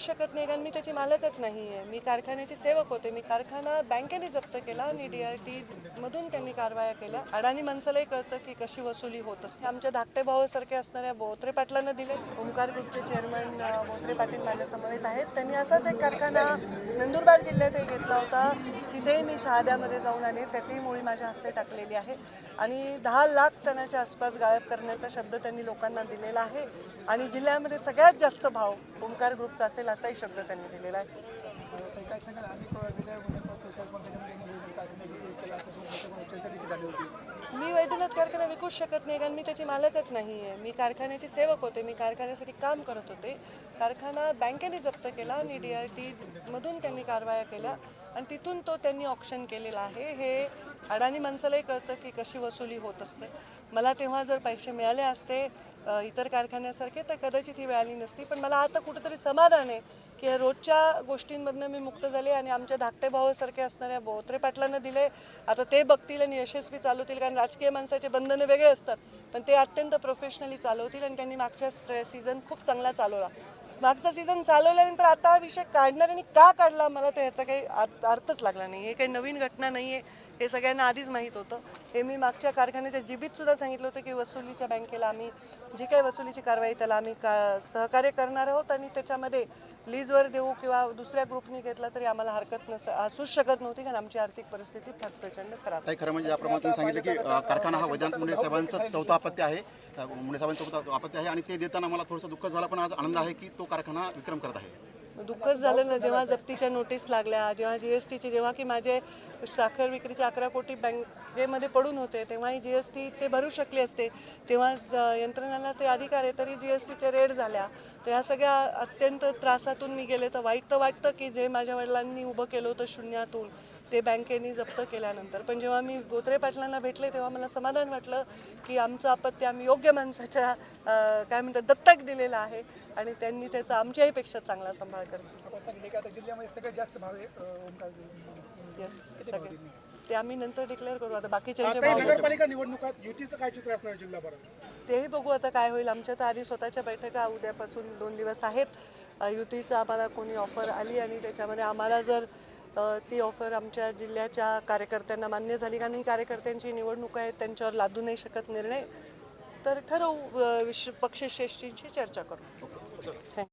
विकूच शकत नाही कारण मी त्याची मालकच नाही आहे मी कारखान्याची सेवक होते. मी कारखाना बँकेने जप्त केला आणि डी आर टी मधून त्यांनी कारवाया केल्या. अडाणी माणसालाही कळतं की कशी वसुली होत असते. आमच्या धाकटे भावासारखे असणाऱ्या बोत्रे पाटलांना दिले. ओंकार ग्रुपचे चेअरमन बोत्रे पाटील माझ्या समवेत आहेत. त्यांनी असाच एक कारखाना नंदुरबार जिल्ह्यातही घेतला होता. तिथेही मी शहाद्यामध्ये जाऊन आले. त्याचीही मुळी माझ्या हस्ते टाकलेली आहे. आणि दहा लाख टनाच्या आसपास गाळप करण्याचा शब्द त्यांनी लोकांना दिलेला आहे. आणि जिल्ह्यामध्ये सगळ्यात जास्त भाव ओंकार ग्रुपचा असेल असाही शब्द त्यांनी दिलेला आहे. काय सांगाल मी वैद्यनाथ कारखाना विकूच शकत नाही कारण मी त्याची मालकच नाही आहे मी कारखान्याचे सेवक होते मी कारखान्यासाठी काम करत होते. कारखाना बँकेने जप्त केला आणि डी आर टी मधून त्यांनी कारवाया केल्या आणि तिथून तो त्यांनी ऑप्शन केलेला आहे. हे अडाणी माणसालाही कळतं की कशी वसुली होत असते. मला तेव्हा जर पैसे मिळाले असते इतर कारखान्यासारखे तर कदाचित ही मिळाली नसती. पण मला आता कुठंतरी समाधान आहे की ह्या रोजच्या गोष्टींमधनं मी मुक्त झाले आणि आमच्या धाकटे भावासारखे असणाऱ्या बोत्रे पाटलांना दिले. आता ते बघतील आणि यशस्वी चालवतील कारण राजकीय माणसाचे बंधनं वेगळे असतात. पण ते अत्यंत प्रोफेशनली चालवतील आणि त्यांनी मागच्या स्ट्रे सीझन खूप चांगला चालवला. मागचा सीझन चालवल्यानंतर आता हा विषय आणि का काढला मला तर ह्याचा काही अर्थच लागला नाही. हे काही नवीन घटना नाही आहे हे सगळ्यांना आधीच माहीत होतं हे मी मागच्या कारखान्याच्या जिबीत सुद्धा सांगितलं होतं की वसुलीच्या बँकेला आम्ही जी काही वसुलीची कारवाई त्याला आम्ही का सहकार्य करणार आहोत आणि त्याच्यामध्ये लीजवर देऊ किंवा दुसऱ्या ग्रुपने घेतला तरी आम्हाला हरकत नस असूच शकत नव्हती कारण आमची आर्थिक परिस्थिती फार प्रचंड खराब आहे. खरं म्हणजे याप्रमाणे तुम्ही सांगितलं की कारखाना हा वैद्यनाथ मुंडे साहेबांचा चौथा अपत्य आहे मुंडे साहेबांचा चौथा अपत्य आहे आणि ते देताना मला थोडंसं दुःख झालं पण आज आनंद आहे की तो कारखाना विक्रम करत आहे दुःखच झालं ना जेव्हा जप्तीच्या नोटीस लागल्या जेव्हा जी एस टीचे जेव्हा की माझे साखर विक्रीचे अकरा कोटी बँकेमध्ये पडून होते तेव्हाही जी एस टी ते भरू शकले असते. तेव्हा यंत्रणाला ते अधिकार आहे तरी जी एस टीच्या रेड झाल्या. तर ह्या सगळ्या अत्यंत त्रासातून मी गेले. तर वाईट तर वाटतं की जे माझ्या वडिलांनी उभं केलं होतं शून्यातून ते बँकेने जप्त केल्यानंतर. पण जेव्हा मी गोत्रे पाटलांना भेटले तेव्हा मला समाधान वाटलं की आमचं अपत्य आम्ही योग्य माणसाच्या काय म्हणतात दत्तक दिलेलं आहे आणि त्यांनी त्याचा आमच्याही पेक्षा चांगला सांभाळ करतील आपण सांगितले की आता जिल्ह्यामध्ये सगळ्यात जास्त भाव आहे अं, ओमकार येस सगळे. ते आम्ही नंतर डिक्लेअर करू. आता नगरपालिका निवडणुकात युतीचं काय चित्र असणार जिल्हाभरात? तेही बघू आता काय होईल. आमच्या तर आधी स्वतःच्या बैठका उद्यापासून दोन दिवस आहेत. युतीचं आम्हाला कोणी ऑफर आली आणि त्याच्यामध्ये आम्हाला जर ती ऑफर आमच्या जिल्ह्याच्या कार्यकर्त्यांना मान्य झाली. कारण ही कार्यकर्त्यांची निवडणूक आहे त्यांच्यावर लादू नाही शकत निर्णय. तर ठरवू विश पक्षश्रेष्ठींशी चर्चा करू. थँक्यू